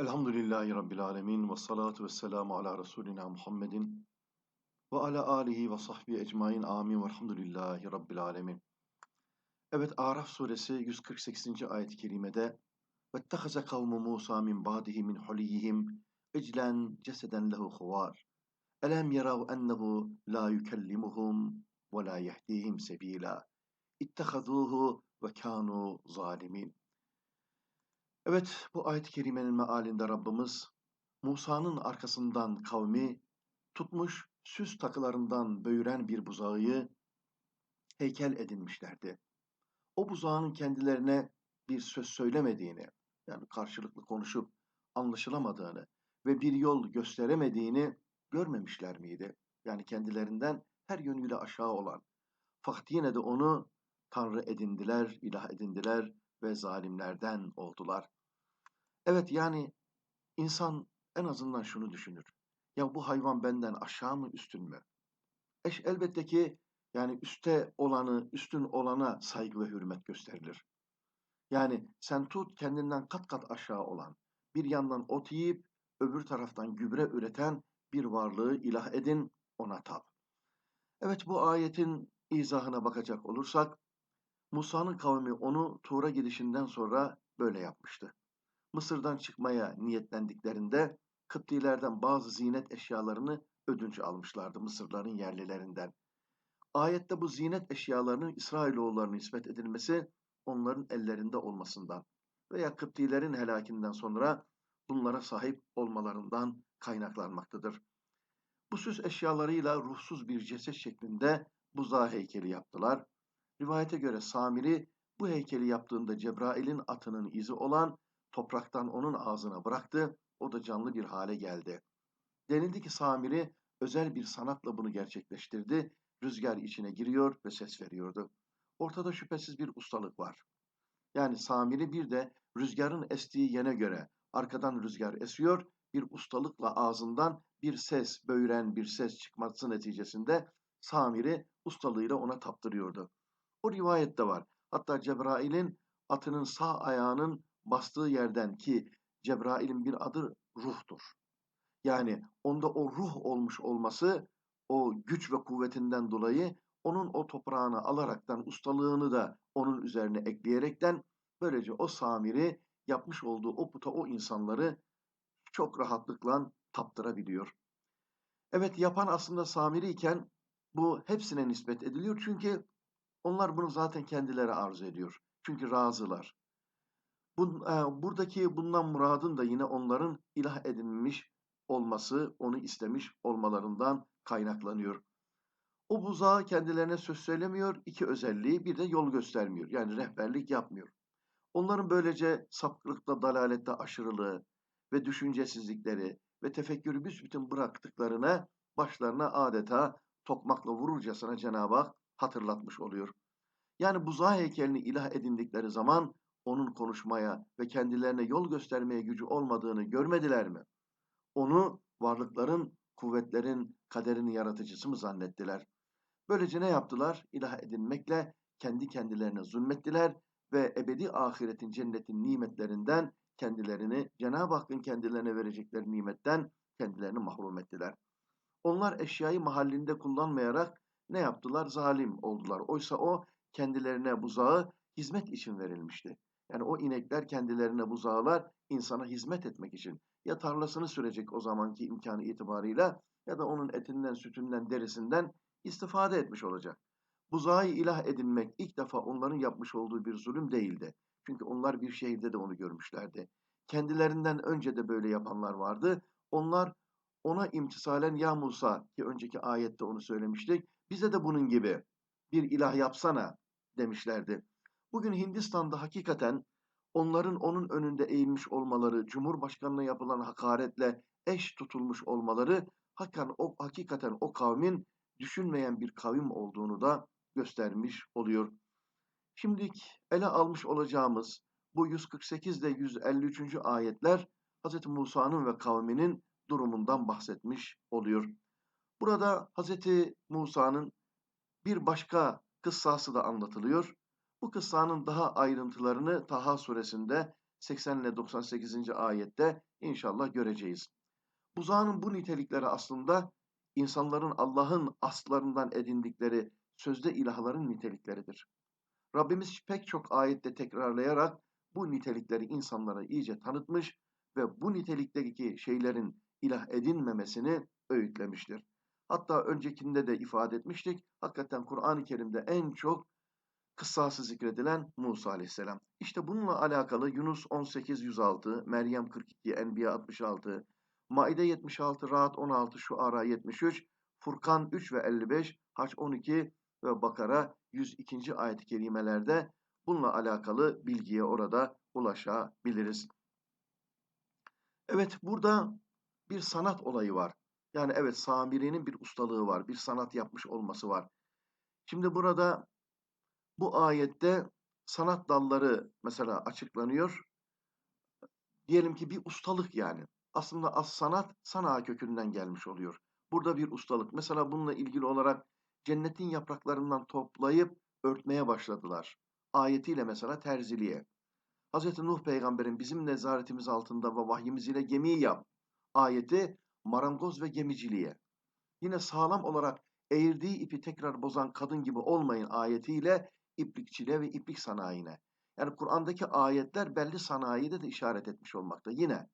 Elhamdülillahi Rabbil Alemin ve salatu ve selamu ala Resulina Muhammedin ve ala alihi ve sahbihi ecmain amin ve elhamdülillahi Rabbil Alemin. Evet Araf suresi 148. ayet-i kerimede وَاتَّخَذَ قَوْمُ مُوسَى مِنْ بَعْدِهِ مِنْ حُلِيِّهِمْ اِجْلًا جَسَدًا لَهُ خُوَارٍ أَلَمْ يَرَوْا أَنَّهُ لَا يُكَلِّمُهُمْ وَلَا يَهْدِيهِمْ سَب۪يلًا اتَّخَذُوهُ وَكَانُوا ظَالِمِينَ Evet, bu ayet-i kerimenin mealinde Rabbimiz, Musa'nın arkasından kavmi tutmuş süs takılarından böğüren bir buzağıyı heykel edinmişlerdi. O buzağının kendilerine bir söz söylemediğini, yani karşılıklı konuşup anlaşılamadığını ve bir yol gösteremediğini görmemişler miydi? Yani kendilerinden her yönüyle aşağı olan. Fakat yine de onu Tanrı edindiler, ilah edindiler ve zalimlerden oldular. Evet yani insan en azından şunu düşünür. Ya bu hayvan benden aşağı mı üstün mü? Eş elbette ki yani üste olanı, üstün olana saygı ve hürmet gösterilir. Yani sen tut kendinden kat kat aşağı olan, bir yandan ot yiyip öbür taraftan gübre üreten bir varlığı ilah edin, ona tap. Evet bu ayetin izahına bakacak olursak, Musa'nın kavmi onu Tuğra gidişinden sonra böyle yapmıştı. Mısır'dan çıkmaya niyetlendiklerinde Kıptilerden bazı zinet eşyalarını ödünç almışlardı Mısırların yerlilerinden. Ayette bu zinet eşyalarının İsrailoğullarına nispet edilmesi onların ellerinde olmasından veya Kıptilerin helakinden sonra bunlara sahip olmalarından kaynaklanmaktadır. Bu süs eşyalarıyla ruhsuz bir ceset şeklinde buzağı heykeli yaptılar. Rivayete göre Samiri bu heykeli yaptığında Cebrail'in atının izi olan topraktan onun ağzına bıraktı, o da canlı bir hale geldi. Denildi ki Samiri özel bir sanatla bunu gerçekleştirdi, rüzgar içine giriyor ve ses veriyordu. Ortada şüphesiz bir ustalık var. Yani Samiri bir de rüzgarın estiği yene göre arkadan rüzgar esiyor, bir ustalıkla ağzından bir ses, böğüren bir ses çıkması neticesinde Samiri ustalığıyla ona taptırıyordu. O rivayette var. Hatta Cebrail'in atının sağ ayağının bastığı yerden ki Cebrail'in bir adı ruhtur. Yani onda o ruh olmuş olması o güç ve kuvvetinden dolayı onun o toprağını alaraktan ustalığını da onun üzerine ekleyerekten böylece o samiri yapmış olduğu o puta o insanları çok rahatlıkla taptırabiliyor. Evet yapan aslında samiri iken bu hepsine nispet ediliyor çünkü onlar bunu zaten kendileri arzu ediyor. Çünkü razılar. Bu, e, buradaki bundan muradın da yine onların ilah edinmiş olması, onu istemiş olmalarından kaynaklanıyor. O buzağı kendilerine söz söylemiyor, iki özelliği bir de yol göstermiyor. Yani rehberlik yapmıyor. Onların böylece sapkılıkta, dalalette aşırılığı ve düşüncesizlikleri ve tefekkürü büsbütün bıraktıklarına başlarına adeta tokmakla vururcasına Cenab-ı Hak hatırlatmış oluyor. Yani buzağı heykelini ilah edindikleri zaman onun konuşmaya ve kendilerine yol göstermeye gücü olmadığını görmediler mi? Onu varlıkların, kuvvetlerin kaderini yaratıcısı mı zannettiler? Böylece ne yaptılar? İlah edinmekle kendi kendilerine zulmettiler ve ebedi ahiretin cennetin nimetlerinden kendilerini, Cenab-ı Hakk'ın kendilerine verecekleri nimetten kendilerini mahrum ettiler. Onlar eşyayı mahallinde kullanmayarak ne yaptılar? Zalim oldular. Oysa o kendilerine buzağı hizmet için verilmişti. Yani o inekler kendilerine buzağlar insana hizmet etmek için ya tarlasını sürecek o zamanki imkanı itibarıyla ya da onun etinden, sütünden, derisinden istifade etmiş olacak. Buzağı ilah edinmek ilk defa onların yapmış olduğu bir zulüm değildi. Çünkü onlar bir şehirde de onu görmüşlerdi. Kendilerinden önce de böyle yapanlar vardı. Onlar ona imtisalen ya Musa ki önceki ayette onu söylemiştik. Bize de bunun gibi bir ilah yapsana demişlerdi. Bugün Hindistan'da hakikaten onların onun önünde eğilmiş olmaları, Cumhurbaşkanına yapılan hakaretle eş tutulmuş olmaları hakikaten o, hakikaten o kavmin düşünmeyen bir kavim olduğunu da göstermiş oluyor. Şimdilik ele almış olacağımız bu 148 ile 153. ayetler Hz. Musa'nın ve kavminin durumundan bahsetmiş oluyor. Burada Hz. Musa'nın bir başka kıssası da anlatılıyor. Bu kıssanın daha ayrıntılarını Taha suresinde 80 ile 98. ayette inşallah göreceğiz. Buzağının bu nitelikleri aslında insanların Allah'ın aslarından edindikleri sözde ilahların nitelikleridir. Rabbimiz pek çok ayette tekrarlayarak bu nitelikleri insanlara iyice tanıtmış ve bu nitelikteki şeylerin ilah edinmemesini öğütlemiştir. Hatta öncekinde de ifade etmiştik. Hakikaten Kur'an-ı Kerim'de en çok kıssası zikredilen Musa aleyhisselam. İşte bununla alakalı Yunus 18-106, Meryem 42, Enbiya 66, Maide 76, Rahat 16, Şuara 73, Furkan 3 ve 55, Haç 12 ve Bakara 102. ayet-i kerimelerde bununla alakalı bilgiye orada ulaşabiliriz. Evet burada bir sanat olayı var. Yani evet Samiri'nin bir ustalığı var, bir sanat yapmış olması var. Şimdi burada bu ayette sanat dalları mesela açıklanıyor. Diyelim ki bir ustalık yani. Aslında as sanat sana kökünden gelmiş oluyor. Burada bir ustalık. Mesela bununla ilgili olarak cennetin yapraklarından toplayıp örtmeye başladılar. Ayetiyle mesela terziliğe. Hz. Nuh peygamberin bizim nezaretimiz altında ve vahyimiz ile gemiyi yap. Ayeti marangoz ve gemiciliğe. Yine sağlam olarak eğirdiği ipi tekrar bozan kadın gibi olmayın ayetiyle iplikçiliğe ve iplik sanayine. Yani Kur'an'daki ayetler belli sanayide de işaret etmiş olmakta. Yine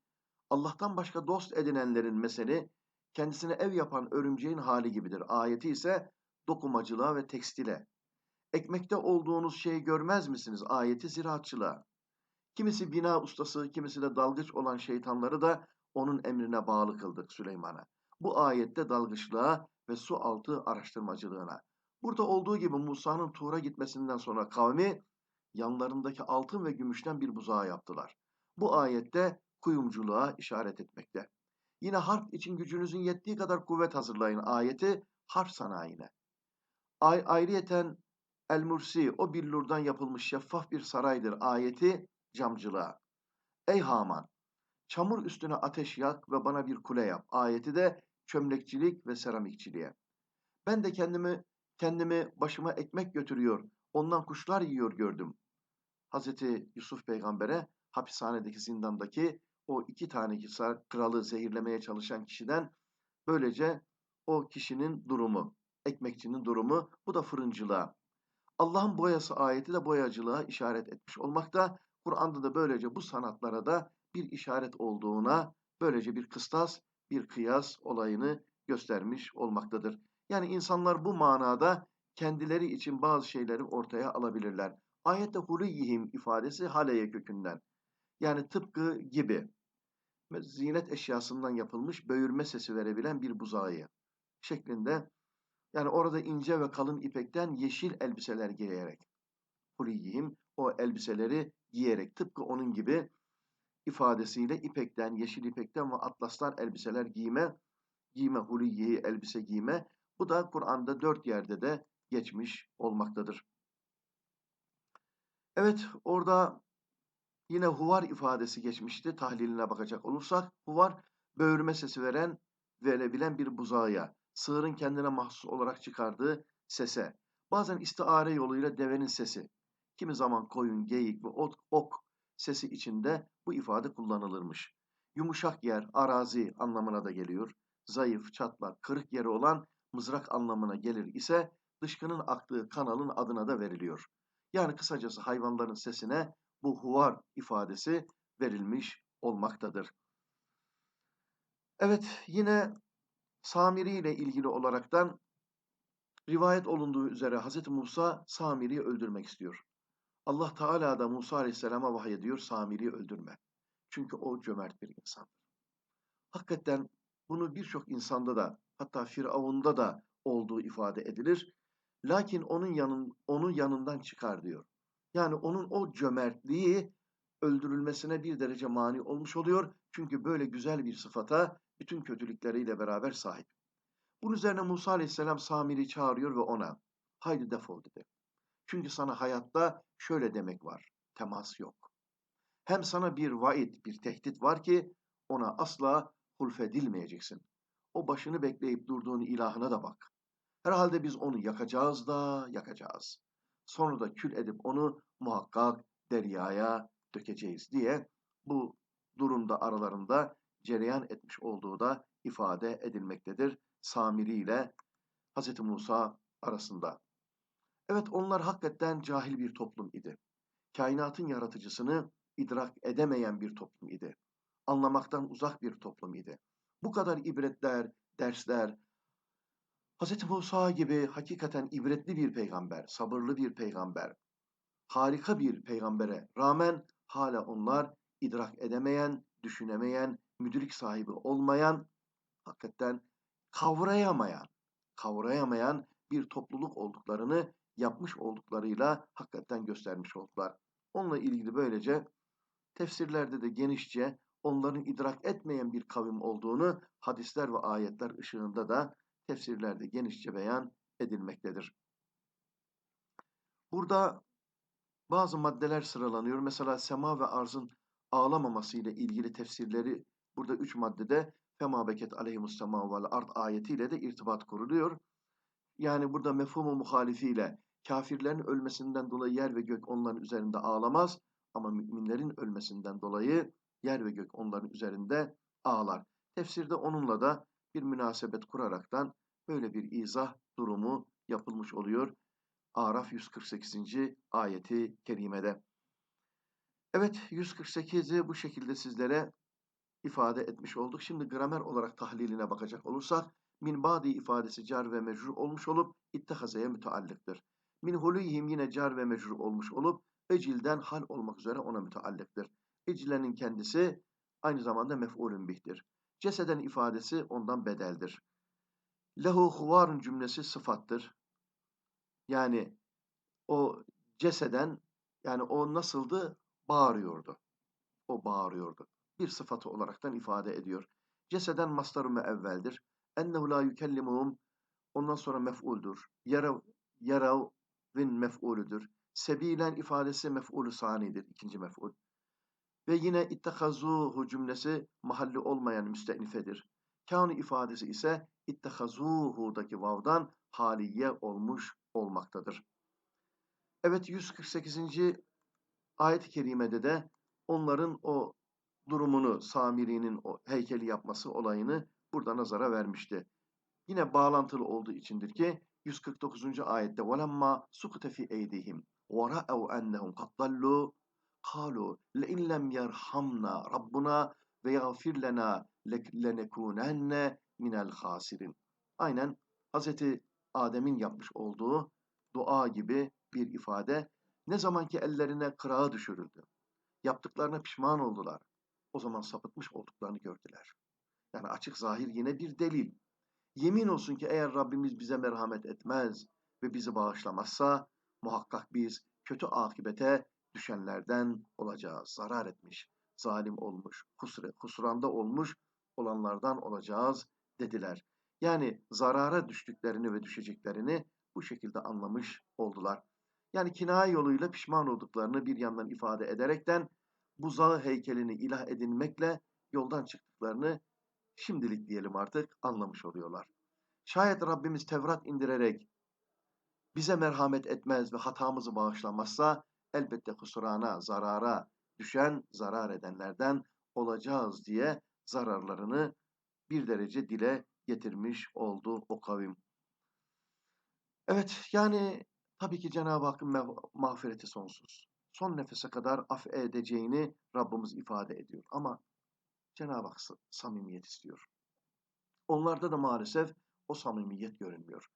Allah'tan başka dost edinenlerin mesele kendisine ev yapan örümceğin hali gibidir. Ayeti ise dokumacılığa ve tekstile. Ekmekte olduğunuz şeyi görmez misiniz? Ayeti ziraatçılığa. Kimisi bina ustası, kimisi de dalgıç olan şeytanları da onun emrine bağlı kıldık Süleyman'a. Bu ayette dalgıçlığa ve su altı araştırmacılığına. Burada olduğu gibi Musa'nın Tuğra gitmesinden sonra kavmi yanlarındaki altın ve gümüşten bir buzağı yaptılar. Bu ayette kuyumculuğa işaret etmekte. Yine harp için gücünüzün yettiği kadar kuvvet hazırlayın ayeti harp sanayine. Ay ayrıyeten El Mursi o billurdan yapılmış şeffaf bir saraydır ayeti camcılığa. Ey Haman çamur üstüne ateş yak ve bana bir kule yap ayeti de çömlekçilik ve seramikçiliğe. Ben de kendimi kendimi başıma ekmek götürüyor, ondan kuşlar yiyor gördüm. Hazreti Yusuf peygambere hapishanedeki zindandaki o iki tane kralı zehirlemeye çalışan kişiden böylece o kişinin durumu, ekmekçinin durumu, bu da fırıncılığa. Allah'ın boyası ayeti de boyacılığa işaret etmiş olmakta. Kur'an'da da böylece bu sanatlara da bir işaret olduğuna böylece bir kıstas, bir kıyas olayını göstermiş olmaktadır. Yani insanlar bu manada kendileri için bazı şeyleri ortaya alabilirler. Ayette huliyihim ifadesi haleye kökünden. Yani tıpkı gibi zinet eşyasından yapılmış böğürme sesi verebilen bir buzağı şeklinde yani orada ince ve kalın ipekten yeşil elbiseler giyerek huliyihim o elbiseleri giyerek tıpkı onun gibi ifadesiyle ipekten, yeşil ipekten ve atlastan elbiseler giyme, giyme, huliyeyi elbise giyme. Bu da Kur'an'da dört yerde de geçmiş olmaktadır. Evet, orada yine huvar ifadesi geçmişti tahliline bakacak olursak. Huvar, böğürme sesi veren, verebilen bir buzağıya, sığırın kendine mahsus olarak çıkardığı sese, bazen istiare yoluyla devenin sesi, kimi zaman koyun, geyik ve ot, ok sesi içinde bu ifade kullanılırmış. Yumuşak yer, arazi anlamına da geliyor. Zayıf, çatlak, kırık yeri olan mızrak anlamına gelir ise dışkının aktığı kanalın adına da veriliyor. Yani kısacası hayvanların sesine bu huvar ifadesi verilmiş olmaktadır. Evet yine Samiri ile ilgili olaraktan rivayet olunduğu üzere Hz. Musa Samiri'yi öldürmek istiyor. Allah Teala da Musa Aleyhisselam'a vahyediyor Samiri'yi öldürme. Çünkü o cömert bir insandır. Hakikaten bunu birçok insanda da hatta Firavun'da da olduğu ifade edilir. Lakin onun yanın onun yanından çıkar diyor. Yani onun o cömertliği öldürülmesine bir derece mani olmuş oluyor. Çünkü böyle güzel bir sıfata bütün kötülükleriyle beraber sahip. Bunun üzerine Musa Aleyhisselam Samiri çağırıyor ve ona haydi defol dedi. Çünkü sana hayatta şöyle demek var. Temas yok. Hem sana bir vaid, bir tehdit var ki ona asla hulfedilmeyeceksin. O başını bekleyip durduğun ilahına da bak. Herhalde biz onu yakacağız da yakacağız. Sonra da kül edip onu muhakkak deryaya dökeceğiz diye bu durumda aralarında cereyan etmiş olduğu da ifade edilmektedir. Samiri ile Hz. Musa arasında. Evet onlar hakikaten cahil bir toplum idi. Kainatın yaratıcısını idrak edemeyen bir toplum idi. Anlamaktan uzak bir toplum idi. Bu kadar ibretler, dersler, Hz. Musa gibi hakikaten ibretli bir peygamber, sabırlı bir peygamber, harika bir peygambere rağmen hala onlar idrak edemeyen, düşünemeyen, müdrik sahibi olmayan, hakikaten kavrayamayan, kavrayamayan bir topluluk olduklarını yapmış olduklarıyla hakikaten göstermiş oldular. Onunla ilgili böylece tefsirlerde de genişçe onların idrak etmeyen bir kavim olduğunu hadisler ve ayetler ışığında da tefsirlerde genişçe beyan edilmektedir. Burada bazı maddeler sıralanıyor. Mesela sema ve arzın ağlamaması ile ilgili tefsirleri burada üç maddede Fema beket aleyhimus sema vel ard ayetiyle de irtibat kuruluyor. Yani burada mefhumu muhalifiyle kafirlerin ölmesinden dolayı yer ve gök onların üzerinde ağlamaz ama müminlerin ölmesinden dolayı yer ve gök onların üzerinde ağlar. Tefsirde onunla da bir münasebet kuraraktan böyle bir izah durumu yapılmış oluyor. Araf 148. ayeti kerimede. Evet 148'i bu şekilde sizlere ifade etmiş olduk. Şimdi gramer olarak tahliline bakacak olursak min badi ifadesi car ve mecrur olmuş olup ittehazeye müteallıktır. Min huluyhim yine car ve mecrur olmuş olup ecilden hal olmak üzere ona müteallıktır. Ecilenin kendisi aynı zamanda mef'ulün bihtir. Ceseden ifadesi ondan bedeldir. Lehu huvarun cümlesi sıfattır. Yani o ceseden yani o nasıldı? Bağırıyordu. O bağırıyordu. Bir sıfatı olaraktan ifade ediyor. Ceseden mastarı evveldir. Ennehu la yükellimuhum ondan sonra mef'uldur. Yarav, yaravin mef'ulüdür. Sebilen ifadesi mef'ulü sanidir. ikinci mef'ul. Ve yine ittekazuhu cümlesi mahalli olmayan müstenifedir. Kânu ifadesi ise ittehazuhu'daki vav'dan haliye olmuş olmaktadır. Evet 148. ayet-i kerimede de onların o durumunu, Samiri'nin o heykeli yapması olayını burada nazara vermişti. Yine bağlantılı olduğu içindir ki 149. ayette وَلَمَّا سُقْتَ فِي اَيْدِهِمْ وَرَأَوْ اَنَّهُمْ قَدْ ضَلُّوا قَالُوا لَاِنْ لَمْ يَرْحَمْنَا رَبُّنَا وَيَغْفِرْ لَنَا لَنَكُونَنَّ minel hasirin. Aynen Hz. Adem'in yapmış olduğu dua gibi bir ifade. Ne zamanki ellerine kırağı düşürüldü. Yaptıklarına pişman oldular. O zaman sapıtmış olduklarını gördüler. Yani açık zahir yine bir delil. Yemin olsun ki eğer Rabbimiz bize merhamet etmez ve bizi bağışlamazsa muhakkak biz kötü akibete düşenlerden olacağız. Zarar etmiş, zalim olmuş, kusur, kusuranda olmuş olanlardan olacağız dediler. Yani zarara düştüklerini ve düşeceklerini bu şekilde anlamış oldular. Yani kinaye yoluyla pişman olduklarını bir yandan ifade ederekten buzağı heykelini ilah edinmekle yoldan çıktıklarını şimdilik diyelim artık anlamış oluyorlar. Şayet Rabbimiz Tevrat indirerek bize merhamet etmez ve hatamızı bağışlamazsa elbette kusurana, zarara düşen, zarar edenlerden olacağız diye zararlarını bir derece dile getirmiş oldu o kavim. Evet yani tabii ki Cenab-ı Hakk'ın mağfireti sonsuz. Son nefese kadar af edeceğini Rabbimiz ifade ediyor. Ama Cenab-ı Hak samimiyet istiyor. Onlarda da maalesef o samimiyet görünmüyor.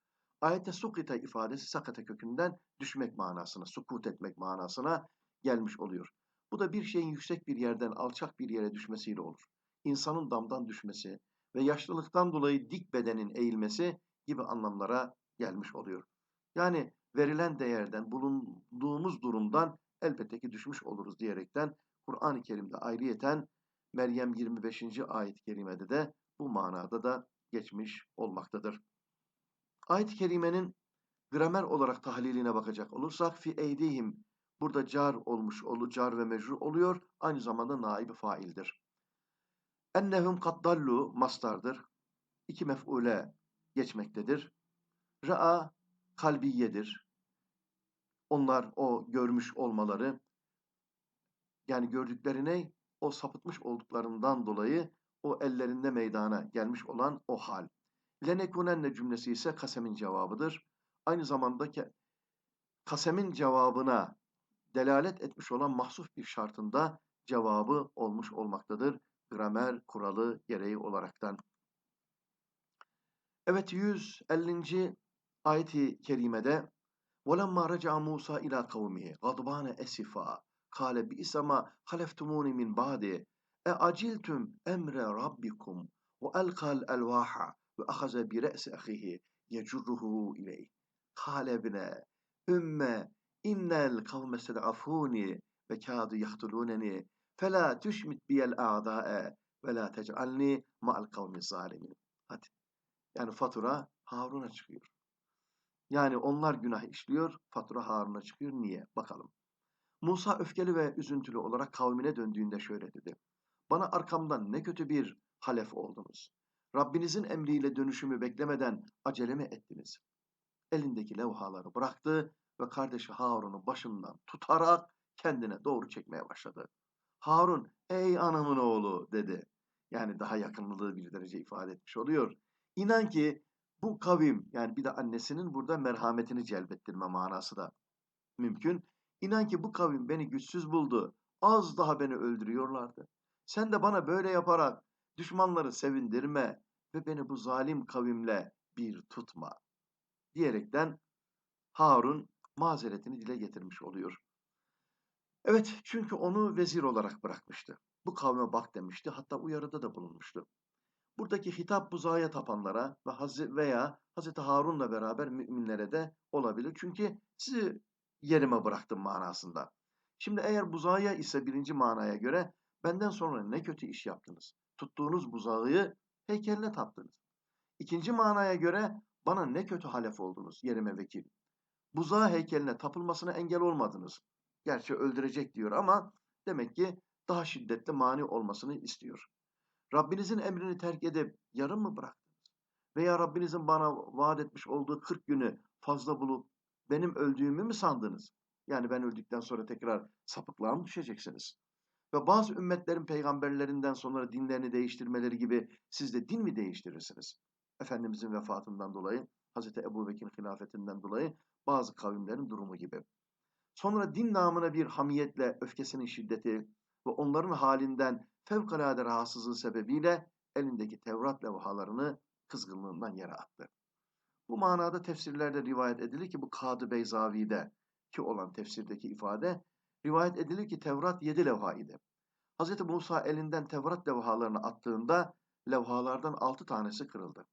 Ayette sukita ifadesi sakata kökünden düşmek manasına, sukut etmek manasına gelmiş oluyor. Bu da bir şeyin yüksek bir yerden alçak bir yere düşmesiyle olur. İnsanın damdan düşmesi, ve yaşlılıktan dolayı dik bedenin eğilmesi gibi anlamlara gelmiş oluyor. Yani verilen değerden, bulunduğumuz durumdan elbette ki düşmüş oluruz diyerekten Kur'an-ı Kerim'de ayrıyeten Meryem 25. ayet-i kerimede de bu manada da geçmiş olmaktadır. Ayet-i kerimenin gramer olarak tahliline bakacak olursak fi eydihim burada car olmuş, olu car ve mecrur oluyor. Aynı zamanda naibi faildir. Ennehum kaddallu mastardır. İki mef'ule geçmektedir. Ra'a kalbiyedir. Onlar o görmüş olmaları yani gördükleri ne? o sapıtmış olduklarından dolayı o ellerinde meydana gelmiş olan o hal. Lenekunenne cümlesi ise kasemin cevabıdır. Aynı zamanda ki kasemin cevabına delalet etmiş olan mahsuf bir şartında cevabı olmuş olmaktadır. Gramer kuralı gereği olaraktan. Evet 150. ayet-i kerimede وَلَمَّا رَجَعَ مُوسَى إِلَى قَوْمِهِ غَضْبَانَ Kale bi isama haleftumuni min ba'di. E aciltum emre rabbikum. Ve elkal elvaha. Ve ahaze bi re'si ahihi. Yecurruhu ileyh. Kale bine. Ümme. İnnel kavme sedafuni. Ve kâdu yahtuluneni. Fela tüşmit biyel a'dâe. Ve la tec'alni ma'al kavmi zalimin. Hadi. Yani fatura Harun'a çıkıyor. Yani onlar günah işliyor, fatura Harun'a çıkıyor. Niye? Bakalım. Musa öfkeli ve üzüntülü olarak kavmine döndüğünde şöyle dedi. Bana arkamdan ne kötü bir halef oldunuz. Rabbinizin emriyle dönüşümü beklemeden acele mi ettiniz? Elindeki levhaları bıraktı ve kardeşi Harun'u başından tutarak kendine doğru çekmeye başladı. Harun, ey anamın oğlu dedi. Yani daha yakınlığı bir derece ifade etmiş oluyor. İnan ki bu kavim yani bir de annesinin burada merhametini celbettirme manası da mümkün. İnan ki bu kavim beni güçsüz buldu. Az daha beni öldürüyorlardı. Sen de bana böyle yaparak düşmanları sevindirme ve beni bu zalim kavimle bir tutma. Diyerekten Harun mazeretini dile getirmiş oluyor. Evet çünkü onu vezir olarak bırakmıştı. Bu kavme bak demişti hatta uyarıda da bulunmuştu. Buradaki hitap buzağıya tapanlara ve Haz veya Hazreti Harun'la beraber müminlere de olabilir. Çünkü sizi yerime bıraktım manasında. Şimdi eğer buzağıya ise birinci manaya göre benden sonra ne kötü iş yaptınız. Tuttuğunuz buzağıyı heykeline taptınız. İkinci manaya göre bana ne kötü halef oldunuz yerime vekil. Buzağı heykeline tapılmasına engel olmadınız. Gerçi öldürecek diyor ama demek ki daha şiddetli mani olmasını istiyor. Rabbinizin emrini terk edip yarım mı bıraktınız? Veya Rabbinizin bana vaat etmiş olduğu 40 günü fazla bulup benim öldüğümü mü sandınız? Yani ben öldükten sonra tekrar sapıklığa mı düşeceksiniz? Ve bazı ümmetlerin peygamberlerinden sonra dinlerini değiştirmeleri gibi siz de din mi değiştirirsiniz? Efendimizin vefatından dolayı, Hazreti Ebu Bekir'in hilafetinden dolayı bazı kavimlerin durumu gibi. Sonra din namına bir hamiyetle öfkesinin şiddeti ve onların halinden fevkalade rahatsızlığı sebebiyle elindeki Tevrat levhalarını kızgınlığından yere attı. Bu manada tefsirlerde rivayet edilir ki bu Kadı Beyzavi'de ki olan tefsirdeki ifade rivayet edilir ki Tevrat yedi levha idi. Hz. Musa elinden Tevrat levhalarını attığında levhalardan altı tanesi kırıldı.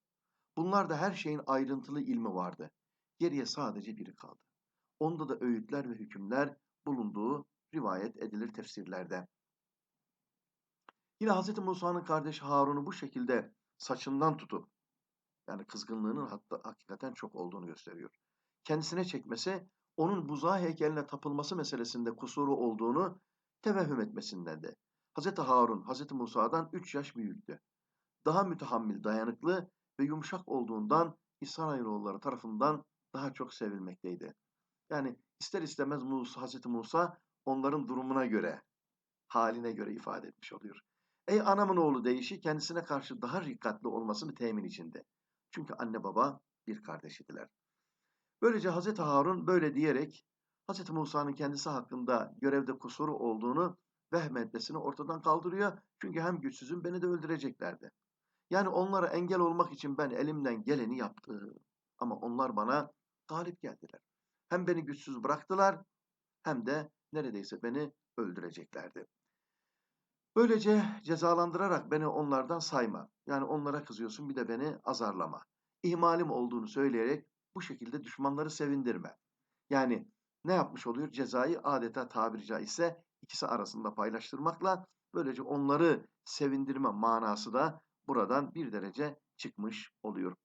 Bunlarda her şeyin ayrıntılı ilmi vardı. Geriye sadece biri kaldı. Onda da öğütler ve hükümler bulunduğu rivayet edilir tefsirlerde. Yine Hz. Musa'nın kardeşi Harun'u bu şekilde saçından tutup yani kızgınlığının hatta hakikaten çok olduğunu gösteriyor. Kendisine çekmesi onun buzağı heykeline tapılması meselesinde kusuru olduğunu tevehüm etmesinden de. Hz. Harun, Hz. Musa'dan 3 yaş büyüktü. Daha mütehammil, dayanıklı ve yumuşak olduğundan İsrailoğulları tarafından daha çok sevilmekteydi. Yani ister istemez Musa, Hz. Musa onların durumuna göre, haline göre ifade etmiş oluyor. Ey anamın oğlu deyişi kendisine karşı daha rikkatli olmasını temin içinde. Çünkü anne baba bir kardeşidiler. Böylece Hz. Harun böyle diyerek Hz. Musa'nın kendisi hakkında görevde kusuru olduğunu vehmetmesini ortadan kaldırıyor. Çünkü hem güçsüzüm beni de öldüreceklerdi. Yani onlara engel olmak için ben elimden geleni yaptım. Ama onlar bana galip geldiler. Hem beni güçsüz bıraktılar hem de neredeyse beni öldüreceklerdi. Böylece cezalandırarak beni onlardan sayma. Yani onlara kızıyorsun bir de beni azarlama. İhmalim olduğunu söyleyerek bu şekilde düşmanları sevindirme. Yani ne yapmış oluyor? Cezayı adeta tabiri caizse ikisi arasında paylaştırmakla böylece onları sevindirme manası da buradan bir derece çıkmış oluyor.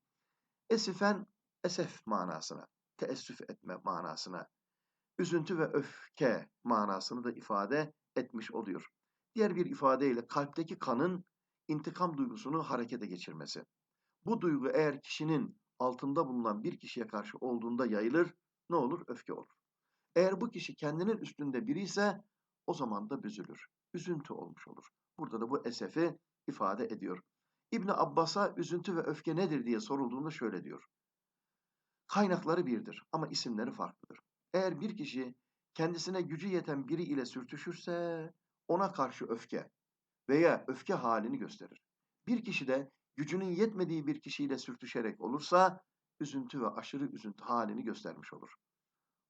Esifen esef manasına, teessüf etme manasına, üzüntü ve öfke manasını da ifade etmiş oluyor. Diğer bir ifadeyle kalpteki kanın intikam duygusunu harekete geçirmesi. Bu duygu eğer kişinin altında bulunan bir kişiye karşı olduğunda yayılır, ne olur? Öfke olur. Eğer bu kişi kendinin üstünde biri ise o zaman da büzülür. üzüntü olmuş olur. Burada da bu esefi ifade ediyor. İbn Abbas'a üzüntü ve öfke nedir diye sorulduğunda şöyle diyor. Kaynakları birdir ama isimleri farklıdır. Eğer bir kişi kendisine gücü yeten biri ile sürtüşürse ona karşı öfke veya öfke halini gösterir. Bir kişi de gücünün yetmediği bir kişiyle sürtüşerek olursa üzüntü ve aşırı üzüntü halini göstermiş olur.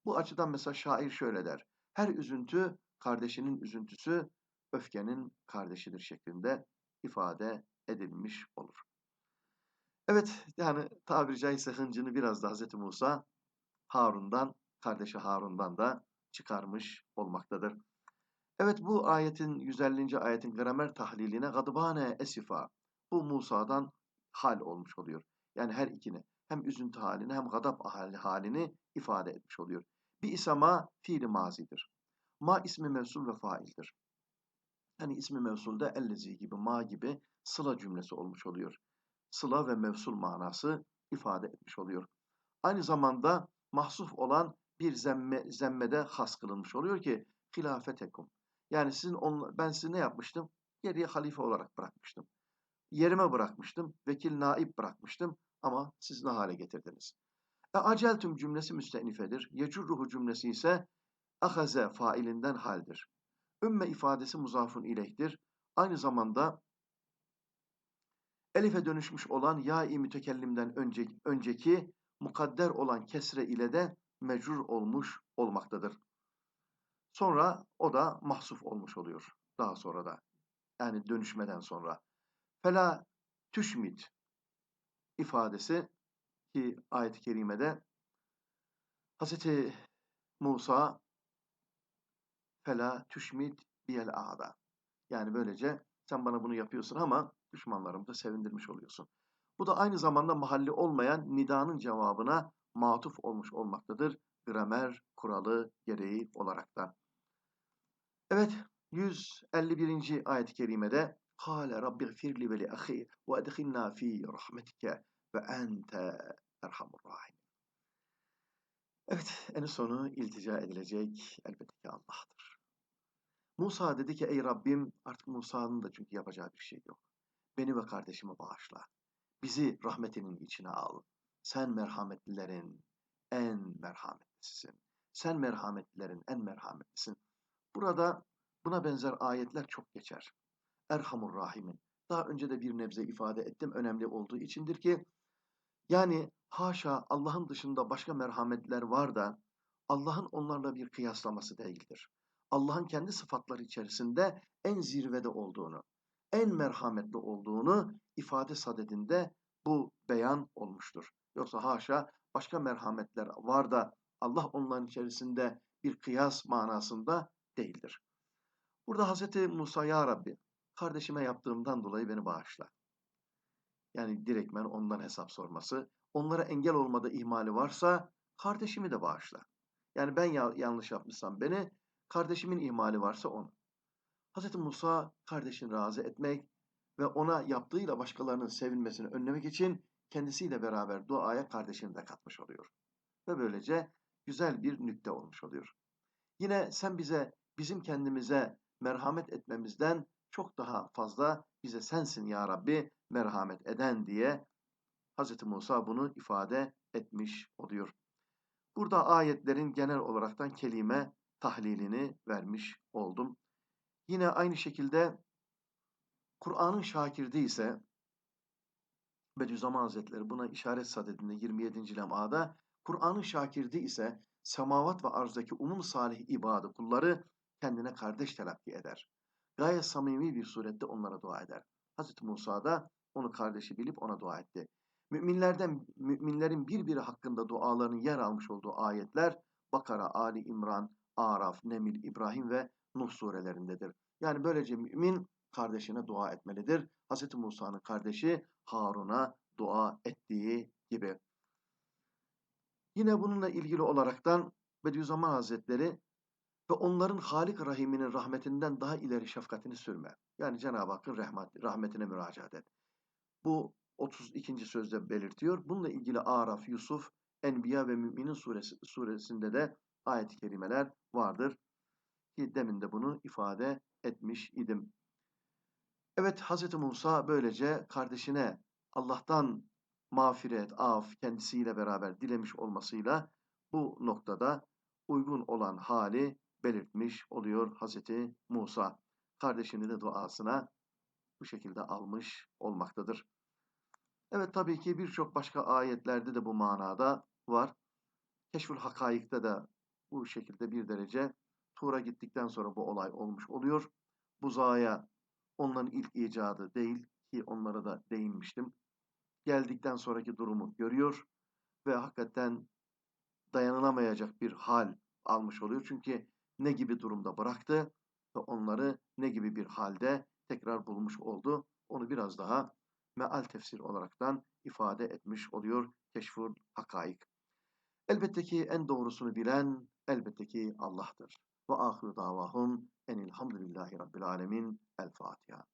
Bu açıdan mesela şair şöyle der. Her üzüntü kardeşinin üzüntüsü, öfkenin kardeşidir şeklinde ifade edilmiş olur. Evet yani tabiri caizse hıncını biraz da Hz. Musa Harun'dan, kardeşi Harun'dan da çıkarmış olmaktadır. Evet bu ayetin 150. ayetin gramer tahliline gadbane esifa. Bu Musa'dan hal olmuş oluyor. Yani her ikini hem üzüntü halini hem gadab halini ifade etmiş oluyor. Bir ise ma fiili mazidir. Ma ismi mevsul ve faildir. Hani ismi mevsulde ellezi gibi, ma gibi sıla cümlesi olmuş oluyor. Sıla ve mevsul manası ifade etmiş oluyor. Aynı zamanda mahsuf olan bir zemme, zemmede has kılınmış oluyor ki hilafetekum. Yani sizin on, ben sizi ne yapmıştım? Geriye halife olarak bırakmıştım. Yerime bırakmıştım. Vekil naip bırakmıştım. Ama siz ne hale getirdiniz? E, aceltüm cümlesi müstenifedir. Yecurruhu cümlesi ise ahaze failinden haldir. Ümme ifadesi muzafun ileyhtir. Aynı zamanda elife dönüşmüş olan ya-i mütekellimden önceki, önceki mukadder olan kesre ile de mecrur olmuş olmaktadır. Sonra o da mahsuf olmuş oluyor. Daha sonra da. Yani dönüşmeden sonra. Fela tüşmit ifadesi ki ayet-i kerimede Hz. Musa fela tüşmit biyel ağda. Yani böylece sen bana bunu yapıyorsun ama düşmanlarımı da sevindirmiş oluyorsun. Bu da aynı zamanda mahalli olmayan nidanın cevabına matuf olmuş olmaktadır. Gramer kuralı gereği olarak da. Evet 151. ayet-i kerimede Kâle Rabbi gfirli ve li ahi ve edhilna fi rahmetike ve ente erhamur rahim. Evet en sonu iltica edilecek elbette ki Allah'tır. Musa dedi ki ey Rabbim artık Musa'nın da çünkü yapacağı bir şey yok. Beni ve kardeşimi bağışla. Bizi rahmetinin içine al. Sen merhametlilerin en merhametlisisin. Sen merhametlilerin en merhametlisin. Burada buna benzer ayetler çok geçer. Erhamur Rahimin. Daha önce de bir nebze ifade ettim. Önemli olduğu içindir ki yani haşa Allah'ın dışında başka merhametler var da Allah'ın onlarla bir kıyaslaması değildir. Allah'ın kendi sıfatları içerisinde en zirvede olduğunu, en merhametli olduğunu ifade sadedinde bu beyan olmuştur. Yoksa haşa başka merhametler var da Allah onların içerisinde bir kıyas manasında değildir. Burada Hz. Musa ya Rabbi kardeşime yaptığımdan dolayı beni bağışla. Yani direktmen ondan hesap sorması. Onlara engel olmada ihmali varsa kardeşimi de bağışla. Yani ben ya yanlış yapmışsam beni, kardeşimin ihmali varsa onu. Hz. Musa kardeşini razı etmek ve ona yaptığıyla başkalarının sevinmesini önlemek için kendisiyle beraber duaya kardeşini de katmış oluyor. Ve böylece güzel bir nükte olmuş oluyor. Yine sen bize, bizim kendimize merhamet etmemizden çok daha fazla bize sensin ya Rabbi merhamet eden diye Hz. Musa bunu ifade etmiş oluyor. Burada ayetlerin genel olaraktan kelime tahlilini vermiş oldum. Yine aynı şekilde Kur'an'ın şakirdi ise Bediüzzaman Hazretleri buna işaret sadedinde 27. lem'ada Kur'an'ın şakirdi ise semavat ve arzdaki umum salih ibadı kulları kendine kardeş telakki eder. Gayet samimi bir surette onlara dua eder. Hz. Musa da onu kardeşi bilip ona dua etti. Müminlerden müminlerin birbiri hakkında dualarının yer almış olduğu ayetler Bakara, Ali İmran, Araf, Nemil, İbrahim ve Nuh surelerindedir. Yani böylece mümin kardeşine dua etmelidir. Hz. Musa'nın kardeşi Harun'a dua ettiği gibi. Yine bununla ilgili olaraktan Bediüzzaman Hazretleri ve onların Halik Rahim'inin rahmetinden daha ileri şefkatini sürme. Yani Cenab-ı Hakk'ın rahmet, rahmetine müracaat et. Bu 32. sözde belirtiyor. Bununla ilgili Araf, Yusuf, Enbiya ve Müminin suresi, suresinde de ayet-i kerimeler vardır. Ki demin de bunu ifade etmiş idim. Evet Hz. Musa böylece kardeşine Allah'tan mağfiret, af kendisiyle beraber dilemiş olmasıyla bu noktada uygun olan hali belirtmiş oluyor Hz. Musa. Kardeşini de duasına bu şekilde almış olmaktadır. Evet tabii ki birçok başka ayetlerde de bu manada var. Keşfül Hakaik'te de bu şekilde bir derece Tur'a gittikten sonra bu olay olmuş oluyor. Buzağıya onların ilk icadı değil ki onlara da değinmiştim. Geldikten sonraki durumu görüyor ve hakikaten dayanılamayacak bir hal almış oluyor. Çünkü ne gibi durumda bıraktı ve onları ne gibi bir halde tekrar bulmuş oldu. Onu biraz daha meal tefsir olaraktan ifade etmiş oluyor Keşfur Hakaik. Elbette ki en doğrusunu bilen elbette ki Allah'tır. Ve ahiru davahum enilhamdülillahi rabbil alemin. El Fatiha.